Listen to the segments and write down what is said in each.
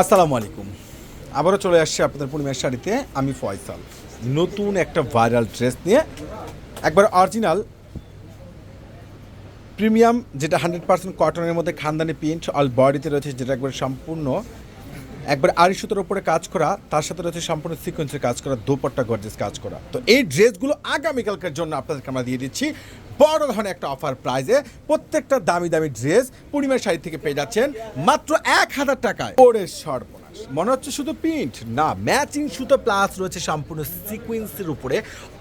আসসালামু আলাইকুম। আবারও চলে আসছি আপনাদের পূর্ণিমার শাড়িতে। আমি ফয়সাল। নতুন একটা ভাইরাল ড্রেস নিয়ে একবার অরিজিনাল প্রিমিয়াম, যেটা হান্ড্রেড পার্সেন্ট কটনের মধ্যে খানদানি প্রিন্ট অল বডিতে রয়েছে, যেটা একবার সম্পূর্ণ একবার আড়ি সুতোর উপরে কাজ করা, তার সাথে রয়েছে সম্পূর্ণ সিকোয়েন্সের কাজ করা, দোপাট্টা গর্জেস কাজ করা। তো এই ড্রেসগুলো আগামীকালকের জন্য আপনাদেরকে আমরা দিয়ে দিচ্ছি। বড় ধরনের একটা অফার প্রাইজে প্রত্যেকটা দামি দামি ড্রেস পূর্ণিমার শাড়ি থেকে পেয়ে যাচ্ছেন মাত্র এক হাজার টাকায়। ওরে সর্বনাশ। মনে হচ্ছে শুধু প্রিন্ট না ম্যাচিং সুতো প্লাস রয়েছে সম্পূর্ণ সিকোয়েন্সের উপরে।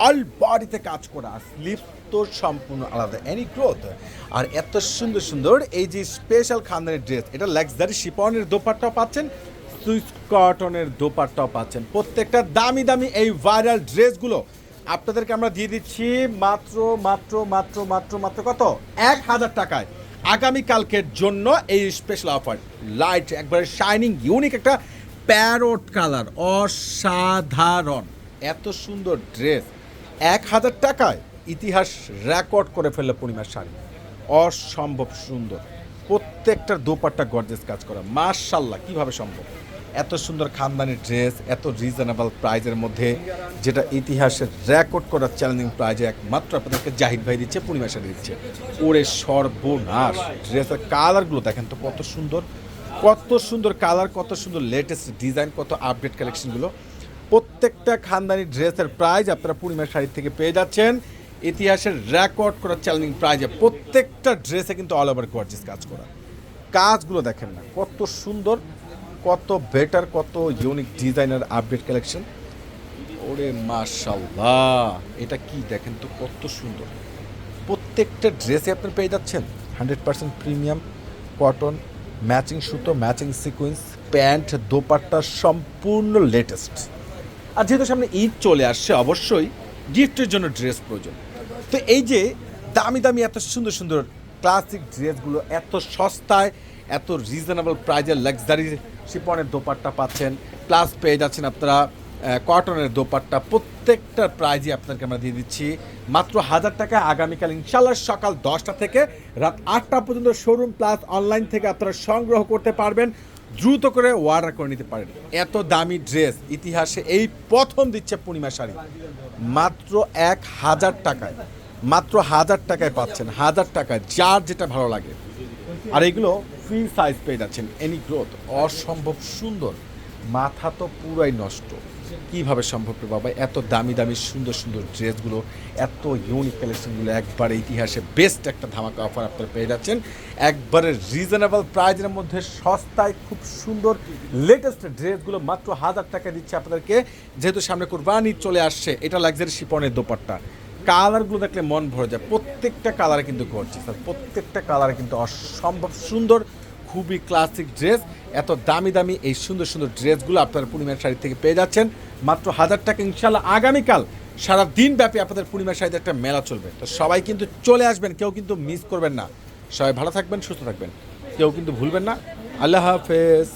অল বডিতে কাজ করা স্লিপ তো সম্পূর্ণ আলাদা এনি গ্রোথ আর এত সুন্দর সুন্দর এই যে স্পেশাল খানদানের ড্রেস এটা লাক্সারি শিপনের দোপাট্টা পাচ্ছেন, সুইস কটনের দোপাট্টাও পাচ্ছেন। প্রত্যেকটা দামি দামি এই ভাইরাল ড্রেসগুলো আপনাদেরকে আমরা দিয়ে দিচ্ছি মাত্র মাত্র মাত্র মাত্র মাত্র কত? এক হাজার টাকায়। আগামীকালকের জন্য এই স্পেশাল অফার লাইট একবারে শাইনিং ইউনিক একটা প্যারোট কালার অসাধারণ। এত সুন্দর ড্রেস এক হাজার টাকায় ইতিহাস রেকর্ড করে ফেলল পূর্ণিমার শাড়ি। অসম্ভব সুন্দর। প্রত্যেকটার দোপাট্টা গর্জেস কাজ করা। মার্শাল্লাহ কীভাবে সম্ভব? এত সুন্দর খানদানি ড্রেস এত রিজনেবল প্রাইজের মধ্যে, যেটা ইতিহাসের রেকর্ড করা চ্যালেঞ্জিং প্রাইজে একমাত্র আপনাদেরকে জাহিদ ভাই দিচ্ছে পূর্ণিমা শাড়ি দিচ্ছে। ওরে সর্বনাশ ড্রেসের কালারগুলো দেখেন তো কত সুন্দর কত সুন্দর কালার কত সুন্দর লেটেস্ট ডিজাইন কত আপডেট কালেকশনগুলো প্রত্যেকটা খানদানি ড্রেসের প্রাইজ আপনারা পূর্ণিমা শাড়ি থেকে পেয়ে যাচ্ছেন। ইতিহাসের রেকর্ড করা চ্যালেঞ্জিং প্রাইজে প্রত্যেকটা ড্রেসে কিন্তু অল ওভার গর্জিস কাজ করা। কাজগুলো দেখেন না, কত সুন্দর, কত বেটার কত ইউনিক ডিজাইনার আপডেট কালেকশন ওরে মাশাল্লাহ এটা কি দেখেন তো কত সুন্দর। প্রত্যেকটা ড্রেসে আপনি পেয়ে যাচ্ছেন hundred percent premium cotton matching সুতো ম্যাচিং সিকুয়েন্স প্যান্ট দোপাট্টা, সম্পূর্ণ লেটেস্ট আর যেহেতু সামনে ঈদ চলে আসছে, অবশ্যই গিফটের জন্য ড্রেস প্রয়োজন। তো এই যে দামি দামি এত সুন্দর সুন্দর ক্লাসিক ড্রেসগুলো এত সস্তায়, এত রিজনেবল প্রাইজের লাক্সারি শিপনের দোপাট্টা পাচ্ছেন। প্লাস পেয়ে যাচ্ছেন আপনারা কটনের দোপাট্টা। প্রত্যেকটা প্রাইজই আপনাকে আমরা দিয়ে দিচ্ছি। মাত্র হাজার টাকা আগামীকাল ইনশাল্লাহ সকাল দশটা থেকে রাত আটটা পর্যন্ত শোরুম প্লাস অনলাইন থেকে আপনারা সংগ্রহ করতে পারবেন। দ্রুত করে অর্ডার করে নিতে পারেন। এত দামি ড্রেস ইতিহাসে এই প্রথম দিচ্ছে পূর্ণিমা শাড়ি। মাত্র এক হাজার টাকায়। মাত্র হাজার টাকায় পাচ্ছেন, হাজার টাকায়, যার যেটা ভালো লাগে। আর এগুলো ফ্রি সাইজ পেয়ে যাচ্ছেন এনি গ্রোথ অসম্ভব সুন্দর। মাথা তো পুরাই নষ্ট। কীভাবে সম্ভব রে বাবা, এত দামি দামি সুন্দর সুন্দর ড্রেসগুলো, এত ইউনিক কালেকশনগুলো একবারে ইতিহাসে বেস্ট একটা ধামাকা অফার আপনারা পেয়ে যাচ্ছেন। একবারে রিজনেবল প্রাইজের মধ্যে সস্তায় খুব সুন্দর লেটেস্ট ড্রেসগুলো মাত্র হাজার টাকা দিচ্ছে আপনাদেরকে। যেহেতু সামনে কোরবানি চলে আসছে, এটা লাগজারি শিপনের দোপাট্টা। কালারগুলো দেখলে মন ভরে যায়। প্রত্যেকটা কালারে কিন্তু করছে স্যার প্রত্যেকটা কালারে কিন্তু অসম্ভব সুন্দর, খুবই ক্লাসিক ড্রেস এত দামি দামি এই সুন্দর সুন্দর ড্রেসগুলো আপনারা পূর্ণিমার শাড়ি থেকে পেয়ে যাচ্ছেন। মাত্র হাজার টাকা ইনশাল্লাহ আগামীকাল সারা দিন ব্যাপী আপনাদের পূর্ণিমার শাড়িতে একটা মেলা চলবে। তো সবাই কিন্তু চলে আসবেন, কেউ কিন্তু মিস করবেন না। সবাই ভালো থাকবেন, সুস্থ থাকবেন। কেউ কিন্তু ভুলবেন না। আল্লাহ হাফেজ।